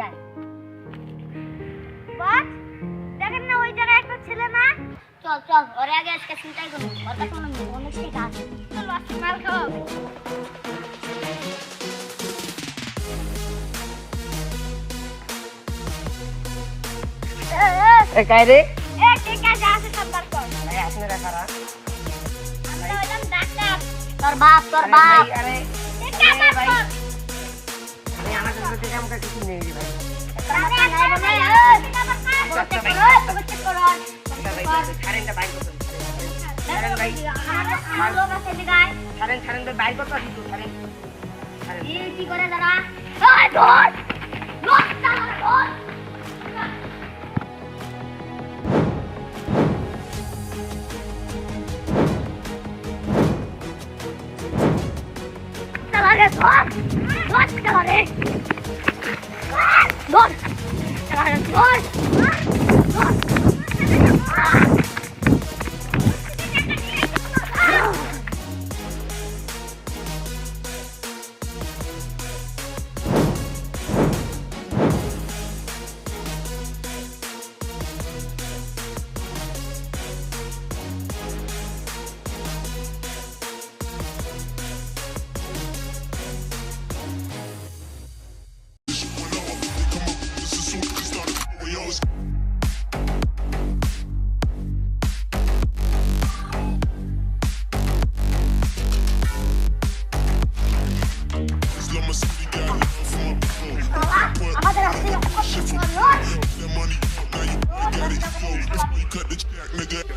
যায় বাট দেখেন না ওই জায়গায় একটা ছেলে না? চল চল ওরে আগে আজকে চিন্তাই করব ওর কাছে কোনো অনেক ঠিক আছে। চলো আজকে মাল খাওয়া হবে এ, এ, এ কাই রে আছে, আছে কর। ভাই আপনারা কারা আমরা হইলাম ডাক্তার। তোর বাপ তোর বাপ। আরে। ঠিক আছে, কর। কাছে থেকে আমাকে কিছু ছাড়েন এই কি করে দাঁড়া? ওই, ধর! ধর, দাঁড়া, โดนโดน you.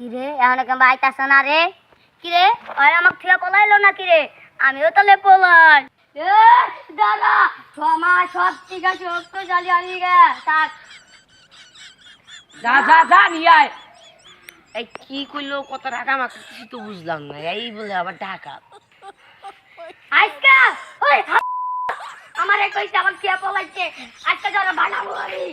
কিরে এখন কেমন আইতাছে না রে? কিরে ওই আমাক থেকে পলাইলো না কিরে? আমিও তাহলে পলাই। এ দাদা ক্ষমা সব ঠিক আছে ওর তো জালি আনি গে থাক। যা যা যা নিয়ে আয়। এই কি কইলো কত টাকা আমাকে কিছু তো বুঝলাম না এই বলে আবার টাকা আজকা ওই আমার কইছে আমার কে পলাইছে আজকে যারা বানাবো আমি।